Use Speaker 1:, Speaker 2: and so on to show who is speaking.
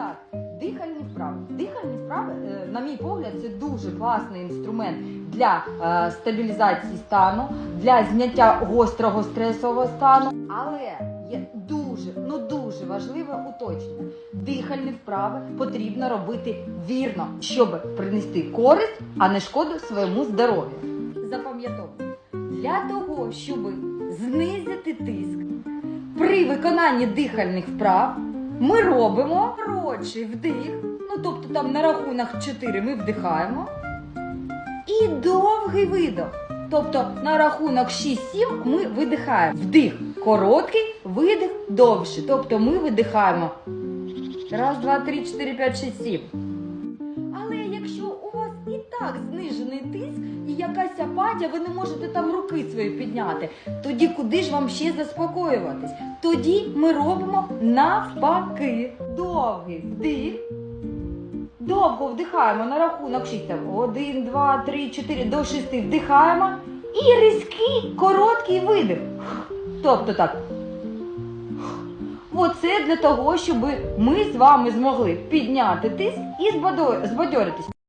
Speaker 1: так, дихальні вправи. Дихальні вправи, е, на мій погляд, це дуже класний інструмент для е, стабілізації стану, для зняття гострого стресового стану. Але є дуже, ну дуже важливе уточнення. Дихальні вправи потрібно робити вірно, щоб принести користь, а не шкоду своєму здоров'ю. Запам'ятовуйте, для того, щоб знизити тиск при виконанні дихальних вправ, ми робимо коротший вдих. Ну, тобто там на рахунок 4 ми вдихаємо. І довгий видох. Тобто на рахунок 6-7 ми видихаємо. Вдих короткий, видих довший. Тобто ми видихаємо. Раз, два, три, чотири, п'ять, шість, сім. Але якщо у вас і так знижений тиск якась апатія, ви не можете там руки свої підняти, тоді куди ж вам ще заспокоюватись? Тоді ми робимо навпаки. Довгий вдих. Довго вдихаємо на рахунок 6. Там 1, 2, 3, 4 до 6 вдихаємо. І різкий короткий видих. Тобто так. Оце для того, щоб ми з вами змогли підняти тиск і збадьоритись.